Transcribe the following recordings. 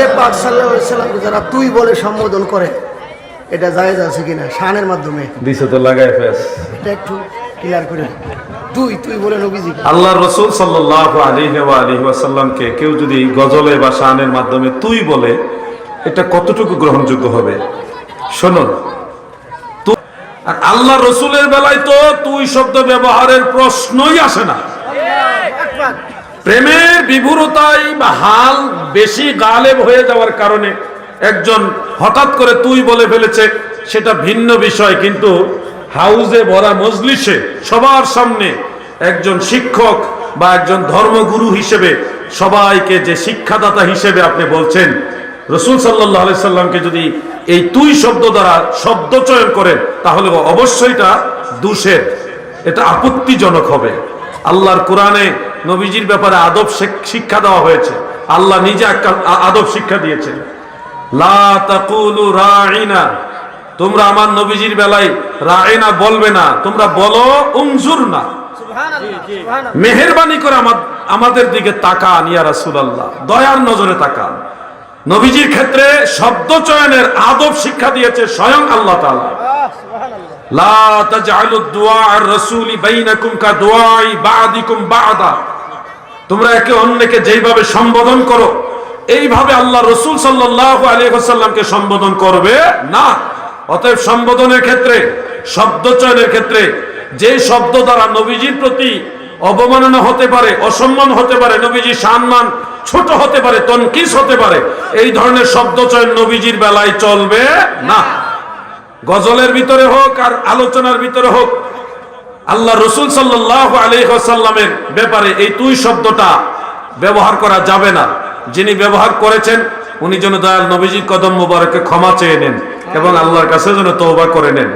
রসুলে পাক সাল্লাম যারা তুই বলে সম্বোধন করে এটা জায়েজ আছে কিনা? শানের মাধ্যমে। দিছে তো লাগায় ফেস। এটা একটু ক্লিয়ার করে তুই তুই বলে নবীজি। আল্লাহ রসুল সাল্লাহ আলিহি আলিহি ওয়াসাল্লামকে কেউ যদি গজলে বা শানের মাধ্যমে তুই বলে এটা কতটুকু গ্রহণযোগ্য হবে? শুনুন। আর আল্লাহ রসুলের বেলায় তো তুই শব্দ ব্যবহারের প্রশ্নই আসে না। প্রেমের বিভুরতাই বা হাল বেশি গালেব হয়ে যাওয়ার কারণে একজন হঠাৎ করে তুই বলে ফেলেছে, সেটা ভিন্ন বিষয়, কিন্তু হাউজে ভরা মজলিসে সবার সামনে একজন শিক্ষক বা একজন ধর্মগুরু হিসেবে সবাইকে যে শিক্ষাদাতা হিসেবে আপনি বলছেন, রসুল সাল্লাহ সাল্লামকে যদি এই তুই শব্দ দ্বারা শব্দ চয়ন করেন, তাহলে অবশ্যই এটা দোষের, এটা আপত্তিজনক হবে। আল্লাহর কোরআনে নবীজির ব্যাপারে আদব শিক্ষা দেওয়া হয়েছে। আল্লাহ নিজে একটা আদব শিক্ষা দিয়েছেন। লা রাইনা। তোমরা আমার নবীজির বেলায় রাইনা বলবে না। তোমরা বলো উংজুর না। মেহেরবানি করে আমা- আমাদের দিকে তাকান ইয়া রাসূলুল্লাহ। দয়ার নজরে তাকান। নবীজির ক্ষেত্রে শব্দ চয়নের আদব শিক্ষা দিয়েছে স্বয়ং আল্লাহ তাআলা। লা তাজআলু দুআ আর রাসূলি বাইনাকুম কা দুআই বা'দিকুম বা'দা। তোমরা একে অন্যকে যেইভাবে সম্বোধন করো, এইভাবে আল্লাহ রসুল সাল্লাল্লাহু আলাইহি ওয়াসাল্লামকে সম্বোধন করবে না। অতএব সম্বোধনের ক্ষেত্রে শব্দ চয়নের ক্ষেত্রে যে শব্দ দ্বারা নবীজির প্রতি অবমাননা হতে পারে, অসম্মান হতে পারে নবীজি সম্মান ছোট হতে পারে, তনকিস হতে পারে, এই ধরনের শব্দ চয়ন নবীজির বেলায় চলবে না। গজলের ভিতরে হোক আর আলোচনার ভিতরে হোক, আল্লাহ রসুল সাল্লাহ আলহামের ব্যাপারে এই তুই শব্দটা ব্যবহার করা যাবে না। যিনি ব্যবহার করেছেন, উনি যেন দয়াল নবীজির কদম মোবারকে ক্ষমা চেয়ে নেন এবং আল্লাহর কাছে যেন তৌবা করে নেন।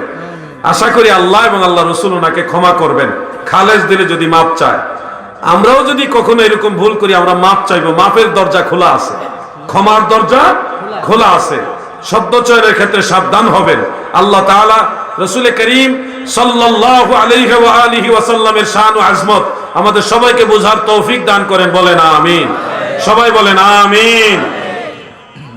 আশা করি আল্লাহ এবং আল্লাহ রসুল ওনাকে ক্ষমা করবেন। খালেজ দিলে যদি মাপ চায়। আমরাও যদি কখনো এরকম ভুল করি, আমরা মাপ চাইব। মাপের দরজা খোলা আছে। ক্ষমার দরজা খোলা আছে। শব্দ চয়নের ক্ষেত্রে সাবধান হবেন। আল্লাহ তালা রসুল করিম সাল্লামের শান ও আজমত আমাদের সবাইকে বোঝার তৌফিক দান করেন, বলেন আমিন। সবাই বলেন আমিন।